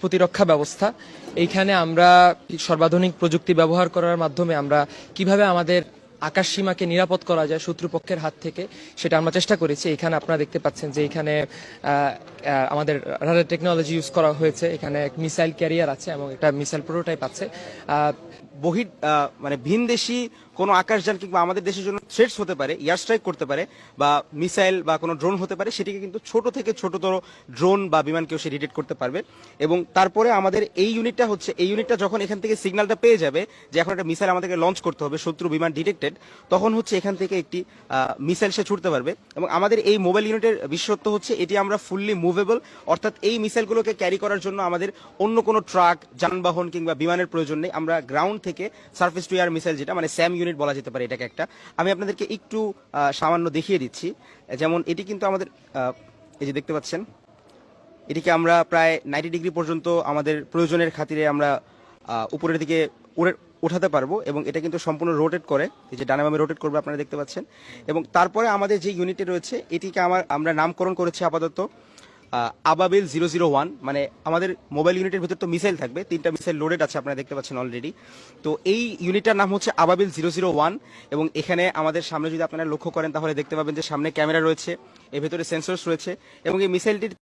প্রতিরক্ষা ব্যবস্থা। এইখানে আমরা সর্বাধুনিক প্রযুক্তি ব্যবহার করার মাধ্যমে আমরা কীভাবে আমাদের আকাশ সীমাকে নিরাপদ করা যায় শত্রুপক্ষের হাত থেকে, সেটা আমরা চেষ্টা করেছি। এখানে আপনারা দেখতে পাচ্ছেন যে এখানে আমাদের রাডার টেকনোলজি ইউজ করা হয়েছে। এখানে এক মিসাইল ক্যারিয়ার আছে এবং একটা মিসাইল প্রোটোটাইপ আছে। বহি মানে ভিনদেশি কোনো আকাশযান কিংবা আমাদের দেশের জন্য থ্রেটস হতে পারে এয়ার স্ট্রাইক করতে পারে বা মিসাইল বা কোনো ড্রোন হতে পারে, সেটিকে কিন্তু ছোট থেকে ছোটতর ড্রোন বা বিমানকেও সে ডিটেক্ট করতে পারবে। এবং তারপরে আমাদের এই ইউনিটটা হচ্ছে, এই ইউনিটটা যখন এখান থেকে সিগন্যালটা পেয়ে যাবে যে এখন একটা মিসাইল আমাদেরকে লঞ্চ করতে হবে, শত্রু বিমান ডিটেক্টেড তখন হচ্ছে এখান থেকে একটি মিসাইল সে ছুটতে পারবে। এবং আমাদের এই মোবাইল ইউনিটের বিশেষত্ব হচ্ছে এটি আমরা ফুললি মুভেবল অর্থাৎ এই মিসাইলগুলোকে ক্যারি করার জন্য আমাদের অন্য কোনো ট্রাক যানবাহন কিংবা বিমানের প্রয়োজন নেই। আমরা গ্রাউন্ড থেকে সার্ফেস টু এয়ার মিসাইল যেটা মানে স্যাম ইউনিট বলা যেতে পারে এটাকে একটা, আমি আপনাদেরকে একটু সামান্য দেখিয়ে দিচ্ছি। যেমন এটি কিন্তু আমাদের এই যে দেখতে পাচ্ছেন, এটিকে আমরা প্রায় নাইনটি ডিগ্রি পর্যন্ত আমাদের প্রয়োজনের খাতিরে আমরা উপরের দিকে উড়ে, উঠাতে পারব এবং এটা কিন্তু সম্পূর্ণ রোটেট করে, এই যে ডানামামে রোটেট করবে আপনারা দেখতে পাচ্ছেন। এবং তারপরে আমাদের যে ইউনিটে রয়েছে, এটিকে আমার, আমরা নামকরণ করেছি আপাতত আবাবিল জিরো জিরো ওয়ান মানে আমাদের মোবাইল ইউনিটের ভিতর তো মিসাইল থাকবে, তিনটা মিসাইল লোডেড আছে আপনারা দেখতে পাচ্ছেন অলরেডি তো এই ইউনিটটার নাম হচ্ছে আবাবিল জিরো জিরো ওয়ান এবং এখানে আমাদের সামনে যদি আপনারা লক্ষ্য করেন তাহলে দেখতে পাবেন যে সামনে ক্যামেরা রয়েছে, এর ভেতরে সেন্সর্স রয়েছে এবং এই মিসাইলটির